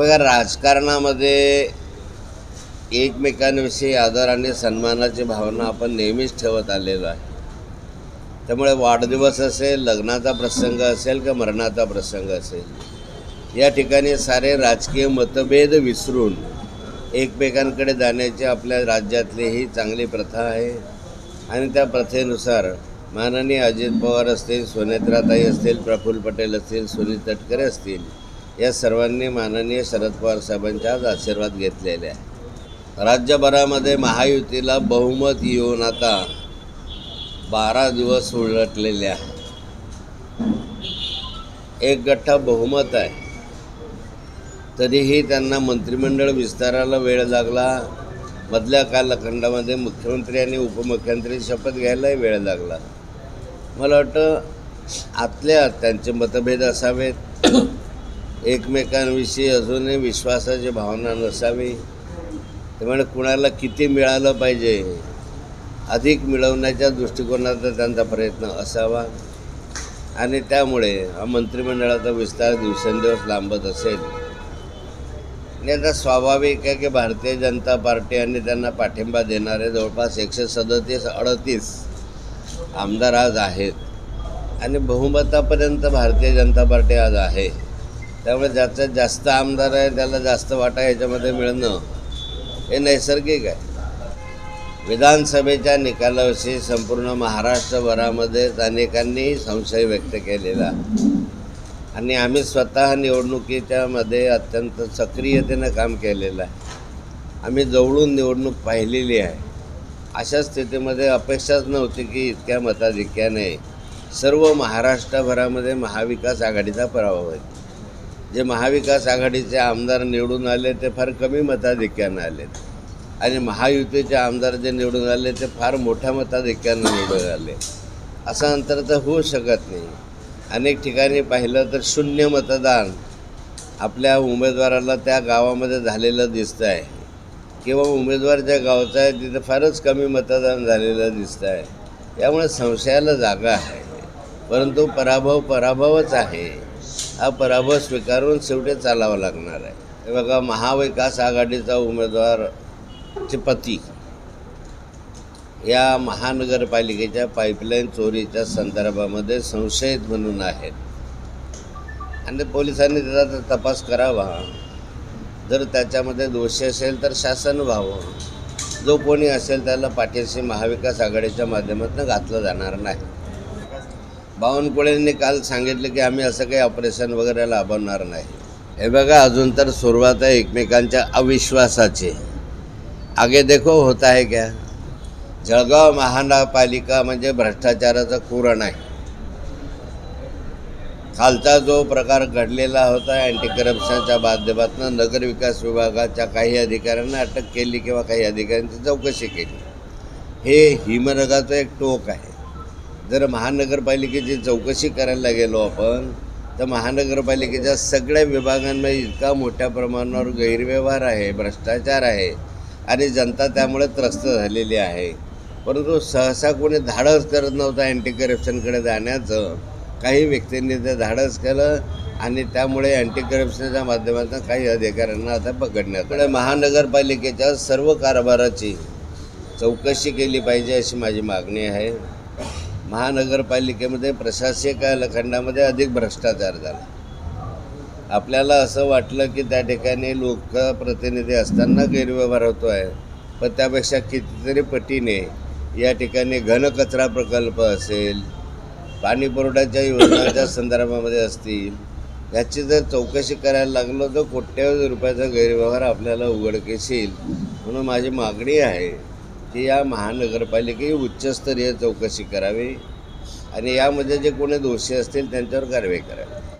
राजकारणामध्ये एकमेकांविषयी आदर आणि सन्मानाची भावना आपण नेहमीच ठेवत आलेलो आहे. त्यामुळे वाढदिवस असेल लग्नाचा प्रसंग असेल का मरणाचा प्रसंग असेल या ठिकाणी सारे राजकीय मतभेद विसरून एकमेकांकडे जाण्याची आपल्या राज्यातली ही चांगली प्रथा आहे. आणि त्या प्रथेनुसार माननीय अजित पवार असतील सुनेत्राताई असतील प्रफुल्ल पटेल असतील सुनील तटकरे असतील या सर्वांनी माननीय शरद पवार साहेबांच्या आज आशीर्वाद घेतलेले आहे. राज्यभरामध्ये महायुतीला बहुमत येऊन आता बारा दिवस उलटलेले आहे. एक गठ्ठा बहुमत आहे. तरीही त्यांना मंत्रिमंडळ विस्ताराला वेळ लागला. मधल्या कालखंडामध्ये मुख्यमंत्री आणि उपमुख्यमंत्री शपथ घ्यायलाही वेळ लागला. मला वाटतं आतल्या त्यांचे मतभेद असावेत. एकमेकांविषयी अजूनही विश्वासाची भावना नसावी. त्यामुळे कुणाला किती मिळालं पाहिजे? अधिक मिळवण्याच्या दृष्टिकोनाचा त्यांचा प्रयत्न असावा. आणि त्यामुळे हा मंत्रिमंडळाचा विस्तार दिवसेंदिवस लांबत असेल. आणि आता स्वाभाविक आहे की भारतीय जनता पार्टी आणि त्यांना पाठिंबा देणारे जवळपास एकशे सदतीस अडतीस आमदार आज आहेत. आणि बहुमतापर्यंत भारतीय जनता पार्टी आज आहे. त्यामुळे ज्याच्यात जास्त आमदार आहे त्याला जास्त वाटा ह्याच्यामध्ये मिळणं हे नैसर्गिक आहे. विधानसभेच्या निकालाविषयी संपूर्ण महाराष्ट्रभरामध्येच अनेकांनी संशय व्यक्त केलेला. आणि आम्ही स्वतः निवडणुकीच्या मध्ये अत्यंत सक्रियतेनं काम केलेलं आहे. आम्ही जवळून निवडणूक पाहिलेली आहे. अशा स्थितीमध्ये अपेक्षाच नव्हती की इतक्या मताधिक्याने सर्व महाराष्ट्रभरामध्ये महाविकास आघाडीचा पराभव होईल. जे महाविकास आघाडीचे आमदार निवडून आले ते फार कमी मताधिक्यानं आलेत. आणि महायुतीचे आमदार जे निवडून आले ते फार मोठ्या मताधिक्यानं निवडून आले. असं अंतर तर होऊ शकत नाही. अनेक ठिकाणी पाहिलं तर शून्य मतदान आपल्या उमेदवाराला त्या गावामध्ये झालेलं दिसतं आहे. किंवा उमेदवार ज्या गावचा आहे तिथं फारच कमी मतदान झालेलं दिसतं आहे. त्यामुळे संशयाला जागा आहे. परंतु पराभव पराभवच आहे. हा पराभव स्वीकारून शेवटी चालावं लागणार आहे. हे बघा महाविकास आघाडीचा उमेदवारचे पती या महानगरपालिकेच्या पाईपलाईन चोरीच्या संदर्भामध्ये संशयित म्हणून आहेत. आणि पोलिसांनी त्याचा तपास करावा. जर त्याच्यामध्ये दोषी असेल तर शासन व्हावं. जो कोणी असेल त्याला पाठीशी महाविकास आघाडीच्या माध्यमातून घातलं जाणार नाही. बावनकुळेंनी काल सांगितलं की आम्ही असं काही ऑपरेशन वगैरे लाभवणार नाही. हे बघा अजून तर सुरुवात आहे एकमेकांच्या अविश्वासाची. आगे देखो होत आहे क्या? जळगाव महानगरपालिका म्हणजे भ्रष्टाचाराचं कुरण आहे. खालचा जो प्रकार घडलेला होता अँटी करप्शनच्या माध्यमातून नगरविकास विभागाच्या काही अधिकाऱ्यांना अटक केली किंवा काही अधिकाऱ्यांची चौकशी केली. हे हिमनगाचं एक टोक आहे. जर महानगरपालिकेची चौकशी करायला गेलो आपण तर महानगरपालिकेच्या सगळ्या विभागांमध्ये इतका मोठ्या प्रमाणावर गैरव्यवहार आहे भ्रष्टाचार आहे आणि जनता त्यामुळे त्रस्त झालेली आहे. परंतु सहसा कोणी धाडस करत नव्हतं अँटी करप्शनकडे जाण्याचं. काही व्यक्तींनी ते धाडस केलं आणि त्यामुळे अँटी करप्शनच्या माध्यमातून काही अधिकाऱ्यांना आता पकडण्यात आलं. महानगरपालिकेच्या सर्व कारभाराची चौकशी केली पाहिजे अशी माझी मागणी आहे. महानगरपालिकेमध्ये प्रशासकीय कालखंडामध्ये अधिक भ्रष्टाचार झाला. आपल्याला असं वाटलं की त्या ठिकाणी लोकप्रतिनिधी असताना गैरव्यवहार होतो आहे पण त्यापेक्षा कितीतरी पटीने या ठिकाणी घनकचरा प्रकल्प असेल पाणीपुरवठ्याच्या योजनाच्या संदर्भामध्ये असतील याची जर चौकशी करायला लागलो तर कोट्यावधी रुपयाचा गैरव्यवहार आपल्याला उघडकीस येईल म्हणून माझी मागणी आहे. ते या महानगरपालिके उच्चस्तरीय चौकशी करावी आणि यामध्ये जे कोणी दोषी असतील त्यांच्यावर कारवाई करावी.